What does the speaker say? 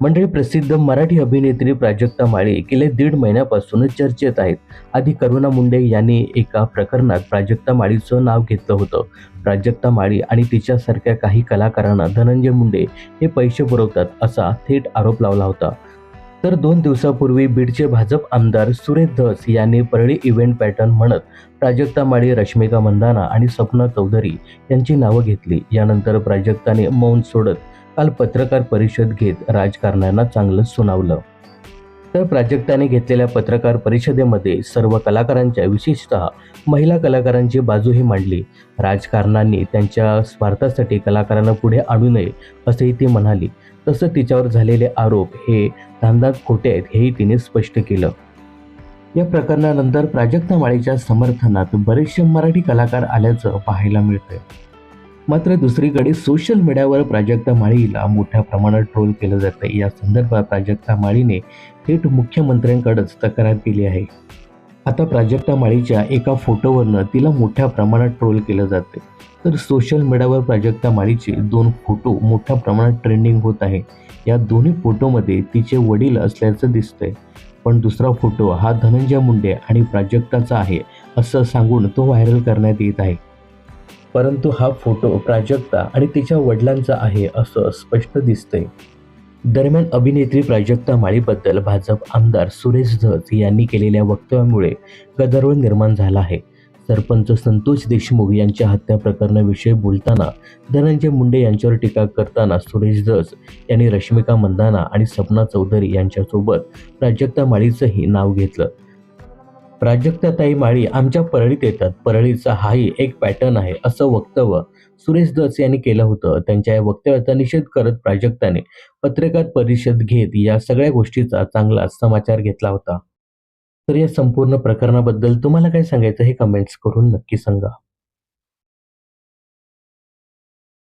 मंडळी प्रसिद्ध मराठी अभिनेत्री प्राजक्ता माळी गेले दीड महिन्यापासून चर्चेत आहेत. आधी करुणा मुंडे यांनी एका प्रकरणात प्राजक्ता माळीचं नाव घेतलं होतं. प्राजक्ता माळी आणि तिच्यासारख्या काही कलाकारांना धनंजय मुंडे हे पैसे पुरवतात असा थेट आरोप लावला होता. तर दोन दिवसापूर्वी बीडचे भाजप आमदार सुरेश धस यांनी परळी इव्हेंट पॅटर्न म्हणत प्राजक्ता माळी रश्मिका मंदाना आणि सपना चौधरी यांची नावं घेतली. यानंतर प्राजक्ताने मौन सोडत काल पत्रकार परिषद घेत राजकारण्यांना चांगलंच सुनावलं. तर प्राजक्ताने घेतलेल्या पत्रकार परिषदेमध्ये सर्व कलाकारांच्या विशेषतः महिला कलाकारांची बाजूही मांडली. राजकारणांनी त्यांच्या स्वार्थासाठी कलाकारांना पुढे आणू नये असेही ती म्हणाली. तसं तिच्यावर झालेले आरोप हे धांदात खोटे आहेत हेही तिने स्पष्ट केलं. या प्रकरणानंतर प्राजक्ता माळीच्या समर्थनात बरेचसे मराठी कलाकार आल्याचं पाहायला मिळतंय. मात्र दुसरीकडे सोशल मीडियावर प्राजक्ता माळीला मोठ्या प्रमाणात ट्रोल केलं जातं या संदर्भात प्राजक्ता माळीने थेट मुख्यमंत्र्यांकडेच तक्रार केली आहे. आता प्राजक्ता माळीच्या एका फोटोवरनं तिला मोठ्या प्रमाणात ट्रोल केलं जाते तर सोशल मीडियावर प्राजक्ता माळीचे दोन फोटो मोठ्या प्रमाणात ट्रेंडिंग होत आहे. या दोन्ही फोटोमध्ये तिचे वडील असल्याचं दिसतंय. पण दुसरा फोटो हा धनंजय मुंडे आणि प्राजक्ताचा आहे असं सांगून तो व्हायरल करण्यात येत आहे. परंतु हा फोटो प्राजक्ता आणि तिच्या वडिलांचा आहे असं स्पष्ट दिसतंय. दरम्यान अभिनेत्री प्राजक्ता माळीबद्दल भाजप आमदार सुरेश धस यांनी केलेल्या वक्तव्यामुळे गदारोळ निर्माण झाला आहे. सरपंच संतोष देशमुख यांच्या हत्या प्रकरणाविषयी बोलताना धनंजय मुंडे यांच्यावर टीका करताना सुरेश धस यांनी रश्मिका मंदाना आणि सपना चौधरी यांच्यासोबत प्राजक्ता माळीचंही नाव घेतलं. प्राजक्ताताई माळी आमच्या परळीत येतात. परळीचा हाही एक पॅटर्न आहे असं वक्तव्य सुरेश दस यांनी केलं होतं. त्यांच्या या वक्तव्याचा निषेध करत प्राजक्ताने पत्रकार परिषद घेत या सगळ्या गोष्टीचा चांगला समाचार घेतला होता. तर या संपूर्ण प्रकरणाबद्दल तुम्हाला काय सांगायचं हे कमेंट्स करून नक्की सांगा.